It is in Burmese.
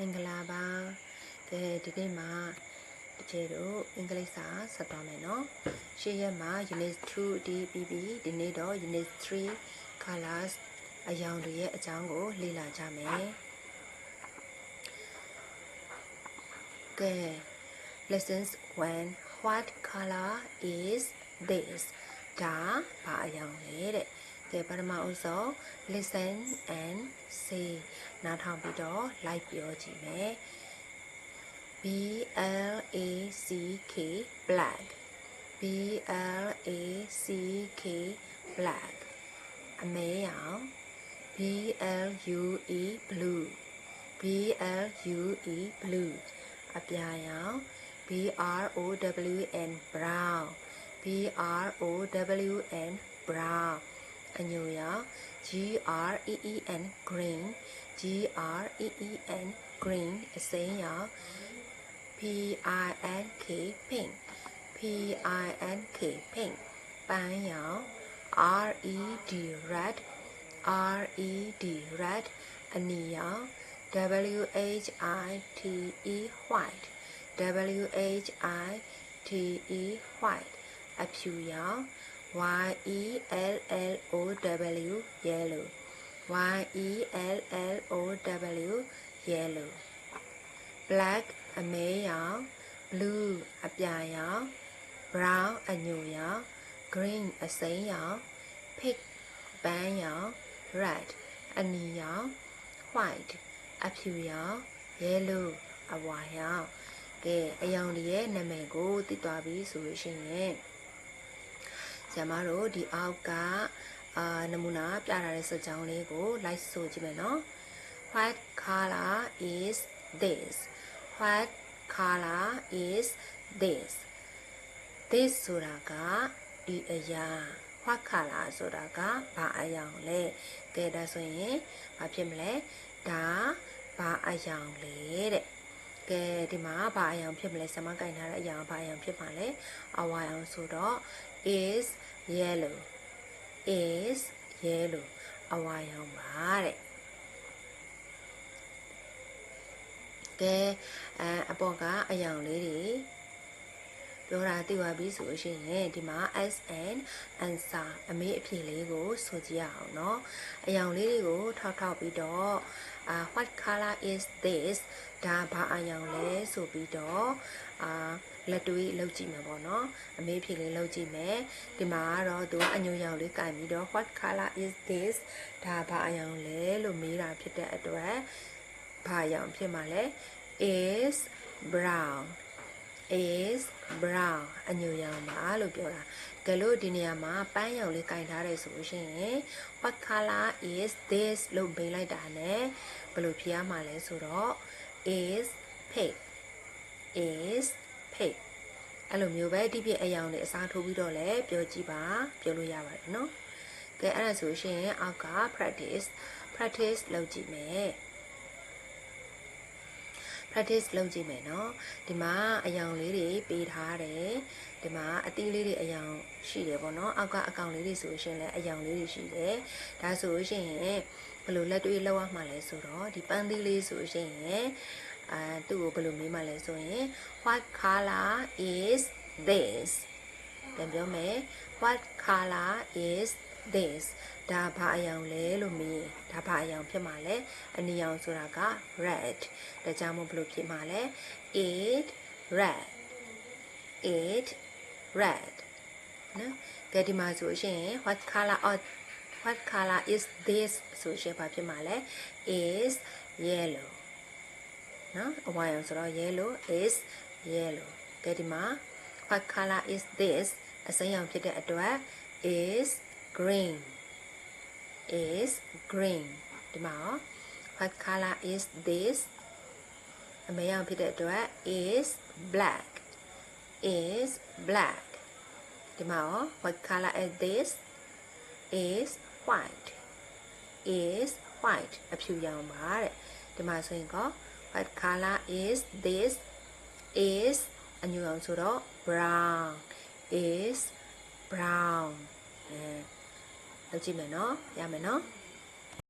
မင်္ဂလာပါကဲဒီနေ့မှာတကယ်တော့အင်္ဂလိပ်စာဆက်သွားမယ်နော်ရှေ့ရက်မှာ unit 2ဒီပြီးပြီးဒီနေ့တော့ unit 3 colors အယောင်တွေရဲ့အကြောင်းကို လေ့လာကြမယ်ကဲ lessons 1 what color is this ဒါဘာအယောင်လဲတဲ့ ကဲပထမဦးဆုံး listen and say နားထောင်ပြီးတော့ like ပြောကြည့်မယ် B L A C K black B L A C K black အမဲရောင် B L U E blue B L U E blue အပြာရောင် B R O W N brown B R O W N brown အညိုရောင် G R E E N green G R E E N green အစိမ်းရောင် P I N K pink P I N K pink ပန်းရောင် R E D red R E D red အနီရောင် W H I T E white W H I T E white အဖြူရောင် Y E L L O W yellow Y E L L O W yellow black အမဲရောင် blue အပြာရောင် brown အညိုရောင် green အစိမ်းရောင် pink ပန်းရောင် red အနီရောင် white အဖြူရောင် yellow အဝါရောင်ကဲအယောင်တွေရဲ့နာမည်ကိုသိသွားပြီဆိုလို့ရှိရင် ဆရာမတို့ဒီအောက်ကအာနမူနာပြထားတဲ့စကြောင်းလေးကို လိုက်ဆိုကြည့်မယ်နော် What color is this What color is this This ဆိုတာကဒီအရာ What color ဆိုတာကဘာအယောင်လဲကဲဒါဆိုရင်ဘာဖြစ်မလဲဒါဘာအယောင်လဲတဲ့ ကဲဒီမှာဘာအယောင်ဖြစ်မလဲဆမကင်ထားတဲ့အယောင်ဘာအယောင်ဖြစ်ပါလဲအဝါအယောင်ဆိုတော့ is yellow is yellow အဝါရောင်ပါတဲ့ကဲအဲအပေါ်ကအယောင်လေးတွေ ပြောတာသိသွားပြီဆိုရှင်ရင်ဒီမှာ S and answer အမေးအဖြေလေးကိုဆိုကြည့်ရအောင်เนาะအယောင်လေးတွေကိုထောက်ထောက်ပြီးတော့အာ what color is this ဒါဘာအယောင်လဲဆိုပြီးတော့အာလက်တွေးလောက်ကြည့်မှာပေါ့နော်အမေးဖြေလေးလောက်ကြည့်မယ်ဒီမှာကတော့သူအညိုရောင်လေးကင်ပြီးတော့ what color is this ဒါဘာအယောင်လဲလို့မေးတာဖြစ်တဲ့အတွက်ဘာအယောင်ဖြစ်မှာလဲ is brown is brown အညိုရောင်ပါလို့ပြောတာကဲလို့ဒီနေရာမှာပန်းရောင်လေးကင်ထားတယ်ဆိုလို့ရှိရင် what color is this လို့မေးလိုက်တာ ਨੇ ဘယ်လိုဖြေရမှာလဲဆိုတော့ is pig is pig အဲ့လိုမျိုးပဲဒီပြအယောင်တွေအစားထိုးပြီးတော့လည်းပြောကြည့်ပါပြောလို့ရပါတယ်เนาะကဲအဲ့ဒါဆိုရှင်အောက်က practice practice လုပ်ကြည့်မယ် practice လုပ်ကြည့်မယ်နော်ဒီမှာအယောင်လေးတွေပေးထားတယ်ဒီမှာအသီးလေးတွေအယောင်ရှိတယ်ပေါ့နော်အောက်ကအကောင်လေးတွေဆိုရှင်လည်းအယောင်လေးတွေရှိတယ်ဒါဆိုရှင်ဘယ်လိုလက်တွေ့လောက်ရမှာလဲဆိုတော့ဒီပန်းသီးလေးဆိုရှင်အာသူ့ကိုဘယ်လိုမေးမှလဲဆိုရင် what color is this ပြန်ပြောမယ် what color is this ဒါဘာအယောင်လဲလို့မေးဒါဘာအယောင်ဖြစ်မှာလဲအနီရောင်ဆိုတာက red ဒါကြောင့်မို့ဘယ်လိုဖြစ်မှာလဲ it red it red နော်ကဲဒီမှာဆိုရှင် what color or what color is this ဆိုရှင်ဘာဖြစ်မှာလဲ is yellow နော်အဝါရောင်ဆိုတော့ yellow is yellow ကဲဒီမှာ what color is this အစိမ်းရောင်ဖြစ်တဲ့အတွက် is green is green ဒီမှာ what color is this အမဲရောင်ဖြစ်တဲ့အတွက် is black is black ဒီမှာ what color is this is white is white အဖြူရောင်ပါတဲ့ဒီမှာဆိုရင်က what color is this is အညူအောင်ဆိုတော့ brown is brown အဲ လောက်ကြည့်မယ်နော်ရမယ်နော်